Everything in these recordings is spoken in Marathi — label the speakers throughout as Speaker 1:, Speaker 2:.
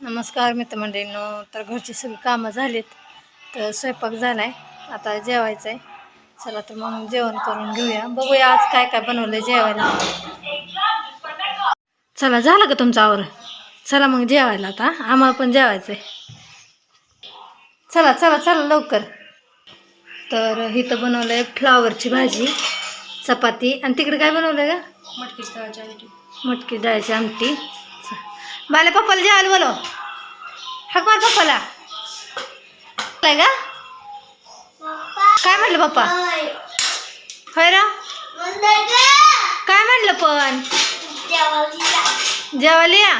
Speaker 1: नमस्कार मित्रमंडळींनो. तर घरची सगळी कामं झालीत तर स्वयंपाक झालाय आता जेवायचं आहे चला तर मग जेवण करून घेऊया. बघूया आज काय काय बनवलंय जेवायला. चला झालं का तुमचं आवर? चला मग जेवायला आता. आम्हाला पण जेवायचं आहे चला चला चला लवकर. तर इथं बनवलंय फ्लावरची भाजी चपाती. आणि तिकडे काय बनवलंय का
Speaker 2: मटकी आमटी.
Speaker 1: मटकी डाळीची आमटी. बाले पप्पाला जेवायला बोलो हाक मार पप्पाला. काय का काय म्हणलं पप्पा? होय रा? काय म्हणलं पण? जेवायला या.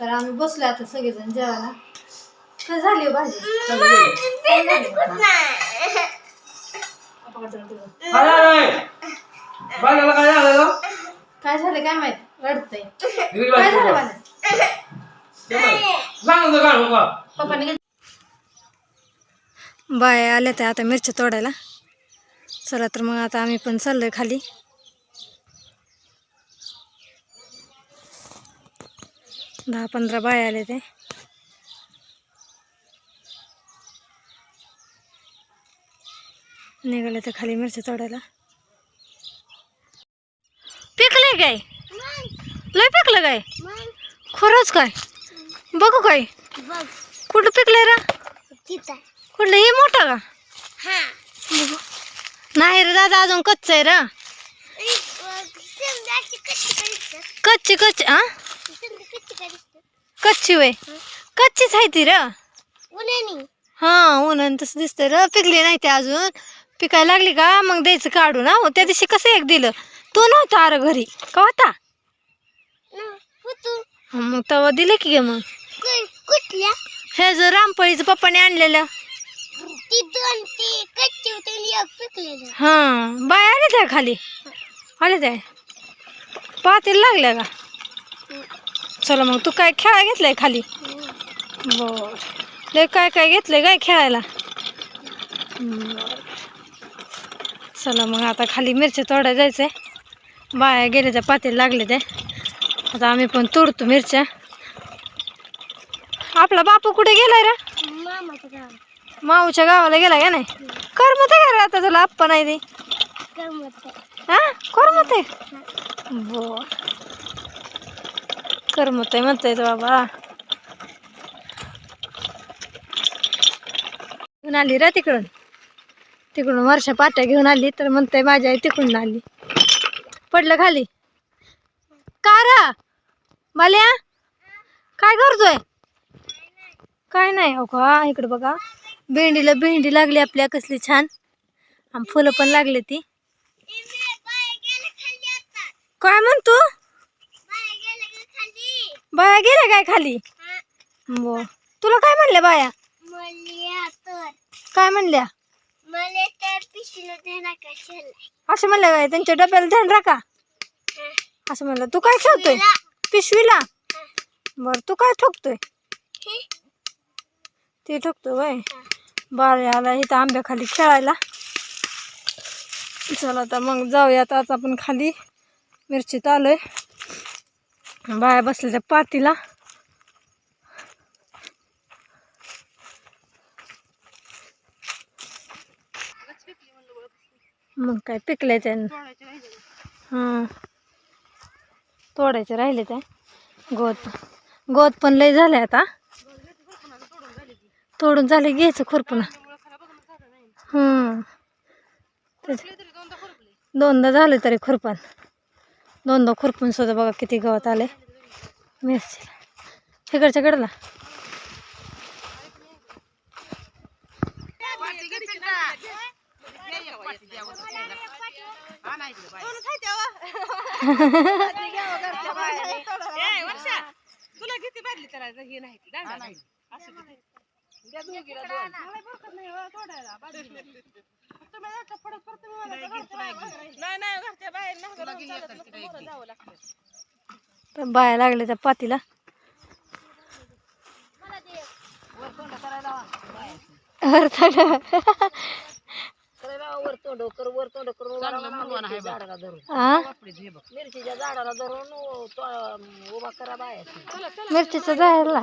Speaker 1: तर आम्ही बसलो आता सगळेजण जेवायला. काय झाली हो भाजी. काय झालं काय माहीत? रडतंय. काय झालं बाळा? पप्पाने काय- बाया आल्या त्या आता मिरच्या तोडायला. चला तर मग आता आम्ही पण चाललोय खाली. दहा पंधरा बाया आले ते निघाले तर खाली मिरच्या तोडायला. पिकले काय? लय पिकलं काय? खरंच काय? बघू काय? कुठं पिकलंय रा? कुठलं? हे मोठं का? नाही रे दादा अजून कच्च आहे रा. कच्ची कच्ची हा कच्ची वय कच्चीच आहे ती र. हा उन्हान तसं दिसतंय र. पिकली नाही ते अजून. पिकायला लागली का? मग द्यायचं काढून हा? त्या दिवशी कसं एक दिलं? तू नव्हता अरे घरी का होता? मग तेव्हा दिलं की ग मग?
Speaker 2: कुठल्या?
Speaker 1: हे जर रामपळीचं पप्पाने आणलेलं. हा बाय आले त्या खाली. आले त्या. पातील लागल्या का? चला मग तू काय खेळा घेतलाय खाली? बर. लय काय काय घेतलंय काय खेळायला? चला मग आता खाली मिरची तोडायला जायचंय. बाया गेले त्या पातील लागले ते. आता आम्ही पण तोडतो मिरच्या. आपला बापू कुठे गेलाय रे? माऊच्या गावाला गेला का नाही? करमत आहे का रे आता तुला आप्पा नाही ते?
Speaker 2: करमत
Speaker 1: हा? करमत आहे? बर. करमत आहे म्हणतोय तो बाबा. आली रे तिकडून. तिकडून वर्षा पाट्या घेऊन आली तर म्हणते माझ्या आई तिकडून आली. पडलं खाली. का रा? बाल्या काय करतोय? काय नाही हो का इकडे बघा. भेंडीला भेंडी लागली आपल्या कसली छान. आणि फुलं पण लागली ती. काय म्हणतो? बाया गेल्या काय खाली? तुला काय म्हणल्या बाया? काय म्हणल्या?
Speaker 2: मला तर देणार
Speaker 1: असं म्हणलं काय त्यांच्या डब्याला ध्यान राखा. असं म्हणलं तू काय ठेवतोय पिशवीला? बर तू काय ठोकतोय? ते ठोकतो वय. बाळ आला इथं आंब्याखाली खेळायला. चला आता मग जाऊयात आता आपण खाली. मिरचीत आलोय. बाया बसल्या त्या पातीला. मग काय पिकल्या त्या हां. तोडायचे राहिले त्या गोत. गोत पण लय झाले आता. तोडून झाले घ्यायचं खुरपणा. हं. दोनदा झाले तरी खुरपण. दोनदा खुरपून सुद्धा बघा किती गवत आले मिरचीला. तिकडच्या कडला
Speaker 3: तुला किती बादली करायचं हे नाही.
Speaker 1: बाया लागले त्या पातीला. वर.
Speaker 3: वर तोंड कर वर तोंड करून उभा राहा, झाडाला धरून.
Speaker 1: हा
Speaker 3: वापरीत हे बघ. मिरचीच्या झाडाला धरून उ- तो, अं, उभा करा बाया
Speaker 1: मिरचीचं जायला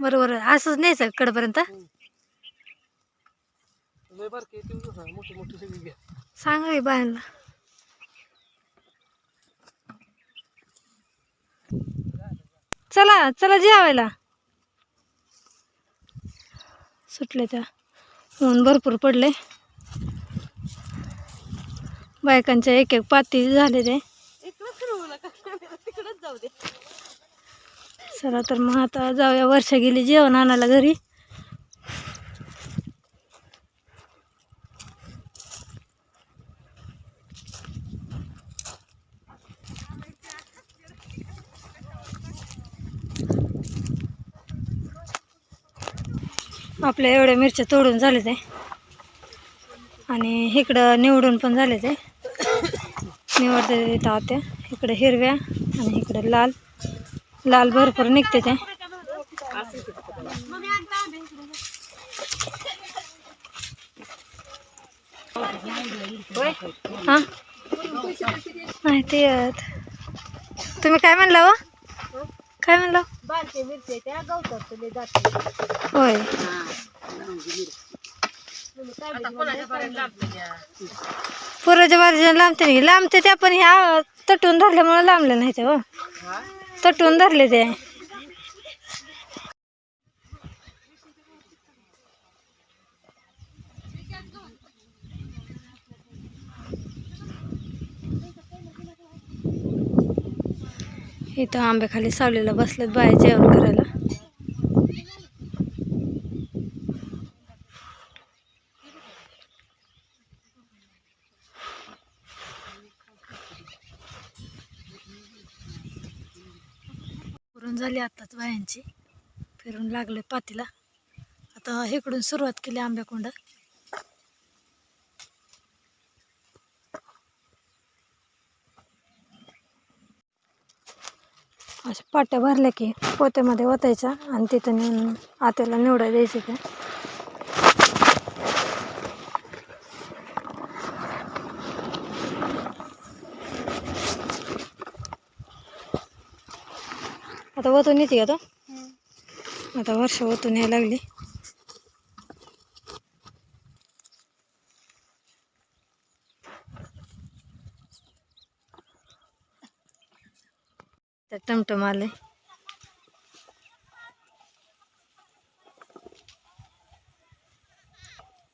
Speaker 1: बरोबर असंच न्यायचं कडपर्यंत? सांगा की बायांना. चला चला जेवायला. सुटले त्या. ऊन भरपूर पडले बायकांच्या एक एक पाती झाले ते. चला तर मग आता जाऊया. वर्षा गेली जेवण आणायला घरी. आपल्या एवढ्या मिरच्या तोडून झाले ते आणि इकडं निवडून पण झाले ते निवडते तिथं इकडं हिरव्या आणि इकडं लाल. लाल भरपूर निघते ते हां? माहिती तुम्ही काय म्हणला व काय म्हणला
Speaker 3: हो?
Speaker 1: होय. पूर्वच्या बाजूला लांबते नाही लांबते त्या पण ह्या तटून धरल्यामुळे लांबले नाही ते हो. तटून धरले ते. इथं आंब्याखाली सावलीला बसलेत बाया जेवण करायला. फिरून झाली आत्ताच बायांची. फिरून लागले पातीला. आता इकडून सुरुवात केली आंब्याकोंड अशा पाट्या भरल्या की पोत्यामध्ये ओतायच्या आणि तिथं नेऊन आत्याला निवडा द्यायची त्या आता ओतून येते का तो? आता वर्ष ओतून यायला लागली. टमटम आले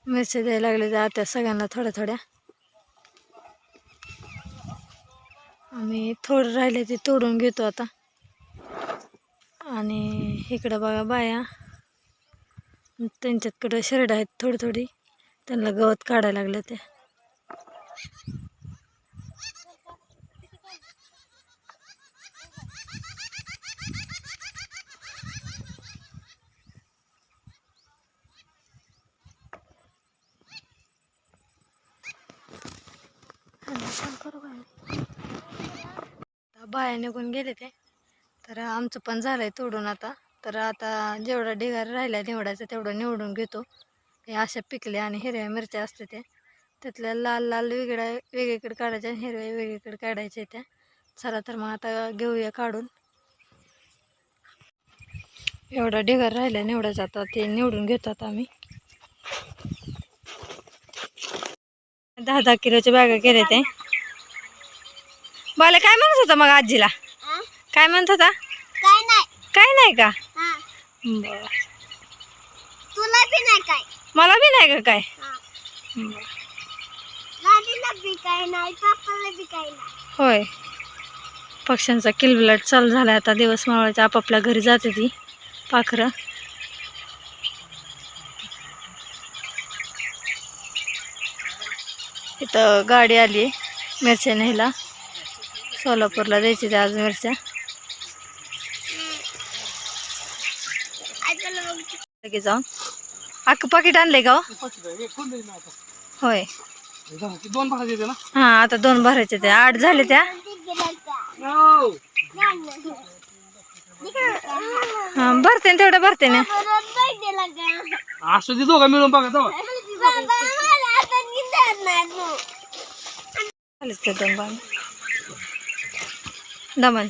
Speaker 1: मिरच्या द्यायला लागले त्या आता सगळ्यांना थोड्या थोड्या. आम्ही थोडं राहिले ते तोडून घेतो आता. आणि इकडं बघा बाया. त्यांच्याकडं शर्ट आहेत थोडी थोडी त्यांना गवत काढायला लागलं ते. बाया निघून गेले ते. तर आमचं पण झालं आहे तोडून आता. तर आता जेवढा ढिगार राहिला निवडायचा तेवढं निवडून घेतो. हे अशा पिकल्या आणि हिरव्या मिरच्या असते त्या. त्यातल्या लाल लाल वेगळ्या वेगळीकडे काढायच्या आणि हिरव्या वेगळीकडे काढायच्या त्या. चला तर मग आता घेऊया काढून. एवढा ढिगार राहिला निवडायचा आता ते निवडून घेतो आता आम्ही. दहा दहा किलोच्या बॅगा केल्या ते मला काय म्हणत होता मग आजीला? काय म्हणत होता?
Speaker 2: काय नाही.
Speaker 1: काय नाही का?
Speaker 2: हा.
Speaker 1: बर.
Speaker 2: तुला बी नाही काय?
Speaker 1: मला बी नाही का काय?
Speaker 2: हा.
Speaker 1: बरं.
Speaker 2: दादीला बी काय नाही पप्पाला बी काय नाही.
Speaker 1: होय. पक्ष्यांचा किलबिलाट चालू झाला आता. दिवस मावळाच्या आपापल्या घरी जाते ती. पाखरं. इथं गाडी आली मिरच्या न्यायला. सोलापूरला द्यायची ते आज मिरच्या
Speaker 2: आजोला
Speaker 1: लगेच जाऊन. अख्खं पाकिट आणलंय का हो? होय.
Speaker 4: दोन ना
Speaker 1: हा आता दोन भरायचे त्या आठ झाले त्या.
Speaker 4: हो.
Speaker 1: भरते ना तेवढं भरते ना.
Speaker 4: असं ते दोघं मिळून बघा जाऊ
Speaker 1: झाले ते दोन बाण दमन.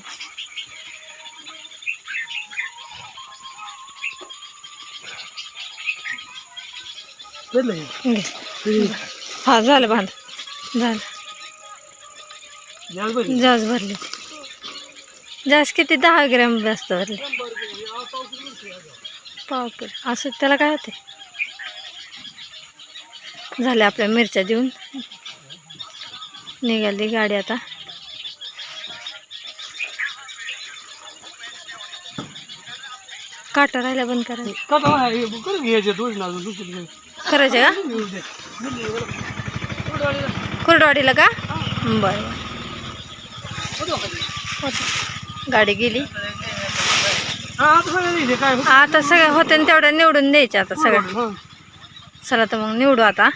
Speaker 4: हे?
Speaker 1: झालं बाँध झालं.
Speaker 4: जास्त
Speaker 1: जास्त किती? दहा ग्रॅम जास्त भरले. पाव किलो असं त्याला काय होते झाल्या आपल्या मिरच्या देऊन. निघाली गाडी आता. काटा राहिला बंद करायचं
Speaker 4: खरंच
Speaker 1: आहे का? कुरडवाडीला का? बरं. बरं गाडी गेली.
Speaker 4: आता सगळं
Speaker 1: सगळ्या होते ना तेवढ्या निवडून द्यायच्या आता सगळ्या चला तर मग निवडू आता.